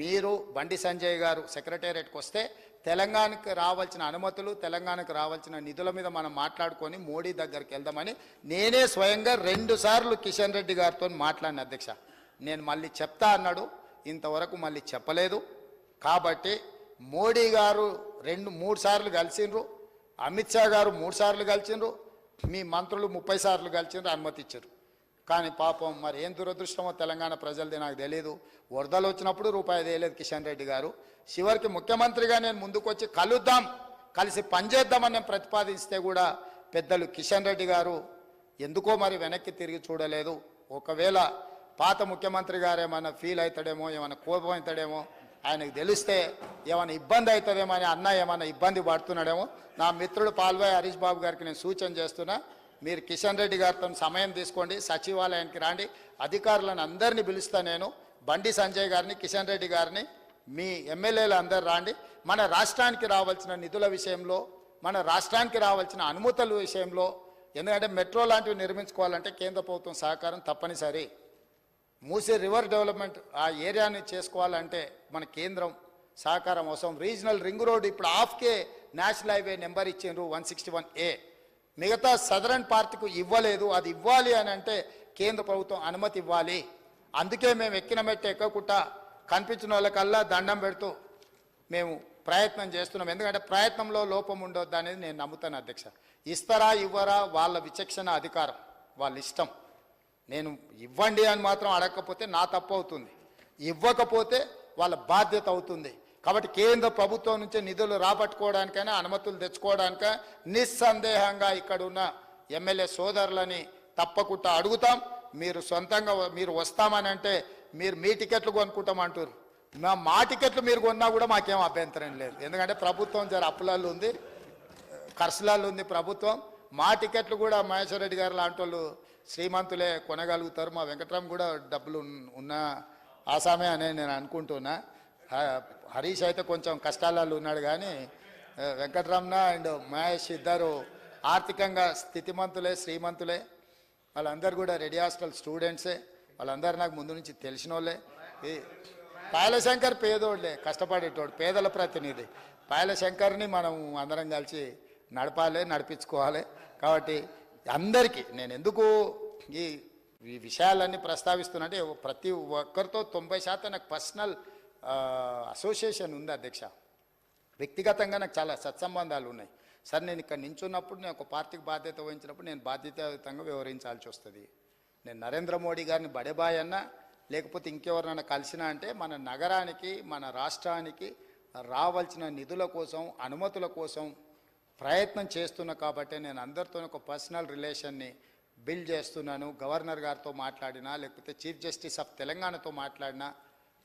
మీరు బండి సంజయ్ గారు సెక్రటేరియట్కి వస్తే తెలంగాణకు రావాల్సిన అనుమతులు తెలంగాణకు రావాల్సిన నిధుల మీద మనం మాట్లాడుకొని మోడీ దగ్గరికి వెళ్దామని నేనే స్వయంగా రెండు సార్లు కిషన్ రెడ్డి గారితో మాట్లాడిన అధ్యక్ష. నేను మళ్ళీ చెప్తా అన్నాడు ఇంతవరకు మళ్ళీ చెప్పలేదు. కాబట్టి మోడీ గారు రెండు మూడు సార్లు కలిసిండ్రు అమిత్ షా గారు మూడు సార్లు కలిసిండ్రు మీ మంత్రులు ముప్పై సార్లు కలిసిండ్రు అనుమతి ఇచ్చారు కానీ పాపం మరి ఏం దురదృష్టమో తెలంగాణ ప్రజలది నాకు తెలియదు వరదలు వచ్చినప్పుడు రూపాయి తెలియదు కిషన్ రెడ్డి గారు. చివరికి ముఖ్యమంత్రిగా నేను ముందుకొచ్చి కలుద్దాం కలిసి పనిచేద్దామని నేను ప్రతిపాదిస్తే కూడా పెద్దలు కిషన్ రెడ్డి గారు ఎందుకో మరి వెనక్కి తిరిగి చూడలేదు. ఒకవేళ పాత ముఖ్యమంత్రి గారు ఏమైనా ఫీల్ అవుతాడేమో ఏమైనా కోపం అవుతాడేమో ఆయనకు తెలిస్తే ఏమైనా ఇబ్బంది అవుతుందేమో అని అన్న ఏమైనా ఇబ్బంది పడుతున్నాడేమో నా మిత్రుడు పాల్వాయి హరీష్ బాబు గారికి నేను సూచన చేస్తున్నా. మీరు కిషన్ రెడ్డి గారితో సమయం తీసుకోండి సచివాలయానికి రాండి. అధికారులను అందరినీ పిలుస్తా నేను. బండి సంజయ్ గారిని కిషన్ రెడ్డి గారిని మీ ఎమ్మెల్యేలు అందరు రాండి. మన రాష్ట్రానికి రావాల్సిన నిధుల విషయంలో మన రాష్ట్రానికి రావాల్సిన అనుమతుల విషయంలో ఎందుకంటే మెట్రో లాంటివి నిర్మించుకోవాలంటే కేంద్ర ప్రభుత్వం సహకారం తప్పనిసరి. మూసీ రివర్ డెవలప్మెంట్ ఆ ఏరియాని చేసుకోవాలంటే మన కేంద్రం సహకారం అవసరం. రీజనల్ రింగ్ రోడ్ ఇప్పుడు హాఫ్కే నేషనల్ హైవే నెంబర్ ఇచ్చిండ్రు వన్ సిక్స్టీ వన్ ఏ. మిగతా సదరన్ పార్టీకు ఇవ్వలేదు అది ఇవ్వాలి అని అంటే కేంద్ర ప్రభుత్వం అనుమతి ఇవ్వాలి. అందుకే మేము ఎక్కిన మెట్టు ఎక్కకుండా కనిపించిన వాళ్ళకల్లా దండం పెడుతూ మేము ప్రయత్నం చేస్తున్నాం. ఎందుకంటే ప్రయత్నంలో లోపం ఉండొద్దు అనేది నేను నమ్ముతాను అధ్యక్ష. ఇస్తారా ఇవ్వరా వాళ్ళ విచక్షణ అధికారం వాళ్ళ ఇష్టం. నేను ఇవ్వండి అని మాత్రం అడగకపోతే నా తప్పు అవుతుంది. ఇవ్వకపోతే వాళ్ళ బాధ్యత అవుతుంది. కాబట్టి కేంద్ర ప్రభుత్వం నుంచి నిధులు రాబట్టుకోవడానికైనా అనుమతులు తెచ్చుకోవడానిక నిస్సందేహంగా ఇక్కడ ఉన్న ఎమ్మెల్యే సోదరులని తప్పకుండా అడుగుతాం. మీరు సొంతంగా మీరు వస్తామని అంటే మీరు మీ టికెట్లు కొనుక్కుంటామంటారు మా మా టికెట్లు మీరు కొన్నా కూడా మాకేం అభ్యంతరం లేదు. ఎందుకంటే ప్రభుత్వం జర అప్పులలో ఉంది ఖర్చులలో ఉంది ప్రభుత్వం. మా టికెట్లు కూడా మహేశ్వర రెడ్డి గారు లాంటి వాళ్ళు శ్రీమంతులే కొనగలుగుతారు. మా వెంకట్రామ్ కూడా డబ్బులు ఉన్న ఆసామే అని నేను అనుకుంటున్నా. హరీష్ అయితే కొంచెం కష్టాలలో ఉన్నాడు కానీ వెంకటరమణ అండ్ మహేష్ ఇద్దరు ఆర్థికంగా స్థితిమంతులే శ్రీమంతులే. వాళ్ళందరూ కూడా రెడీ హాస్టల్ స్టూడెంట్సే. వాళ్ళందరూ నాకు ముందు నుంచి తెలిసిన వాళ్ళే ఈ పాయలశంకర్ పేదోళ్ళే కష్టపడేటోడు పేదల ప్రతినిధి. పాయలశంకర్ని మనం అందరం కలిసి నడపాలి నడిపించుకోవాలి. కాబట్టి అందరికీ నేను ఎందుకు ఈ ఈ విషయాలన్నీ ప్రస్తావిస్తున్నా అంటే ప్రతి ఒక్కరితో తొంభై శాతం నాకు పర్సనల్ అసోసియేషన్ ఉంది అధ్యక్ష. వ్యక్తిగతంగా నాకు చాలా సత్సంబంధాలు ఉన్నాయి. సార్ నేను ఇక్కడ నించున్నప్పుడు నేను ఒక పార్టీకి బాధ్యత వహించినప్పుడు నేను బాధ్యతాయుతంగా వ్యవహరించాల్సి వస్తుంది. నేను నరేంద్ర మోడీ గారిని బడేబాయ్ అన్నా లేకపోతే ఇంకెవరినైనా కలిసినా అంటే మన నగరానికి మన రాష్ట్రానికి రావాల్సిన నిధుల కోసం అనుమతుల కోసం ప్రయత్నం చేస్తున్నా కాబట్టి నేను అందరితో ఒక పర్సనల్ రిలేషన్ని బిల్డ్ చేస్తున్నాను. గవర్నర్ గారితో మాట్లాడినా లేకపోతే చీఫ్ జస్టిస్ ఆఫ్ తెలంగాణతో మాట్లాడినా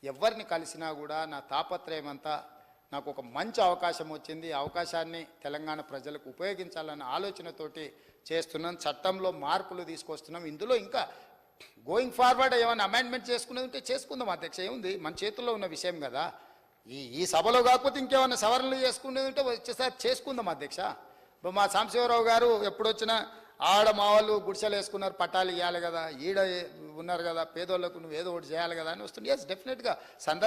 ఎవరిని కలిసినా కూడా నా తాపత్రయం అంతా నాకు ఒక మంచి అవకాశం వచ్చింది. అవకాశాన్ని తెలంగాణ ప్రజలకు ఉపయోగించాలన్న ఆలోచనతోటి చేస్తున్నాం. చట్టంలో మార్పులు తీసుకొస్తున్నాం. ఇందులో ఇంకా గోయింగ్ ఫార్వర్డ్ ఏమైనా అమెండ్మెంట్ చేసుకునేది ఉంటే చేసుకుందాం అధ్యక్ష. ఏముంది? మన చేతుల్లో ఉన్న విషయం కదా. ఈ ఈ సభలో కాకపోతే ఇంకేమైనా సవరణలు చేసుకునేది ఉంటే వచ్చేసారి చేసుకుందాం అధ్యక్ష. మా సాంబశివరావు గారు ఎప్పుడొచ్చినా ఆడ మా వాళ్ళు గుడిసెలు వేసుకున్నారు పట్టాలు ఇవ్వాలి కదా ఈడ ఉన్నారు కదా పేదోళ్ళకు నువ్వు ఏదో ఒకటి చేయాలి కదా అని వస్తుంది ఎస్ డెఫినెట్గా సందర్భం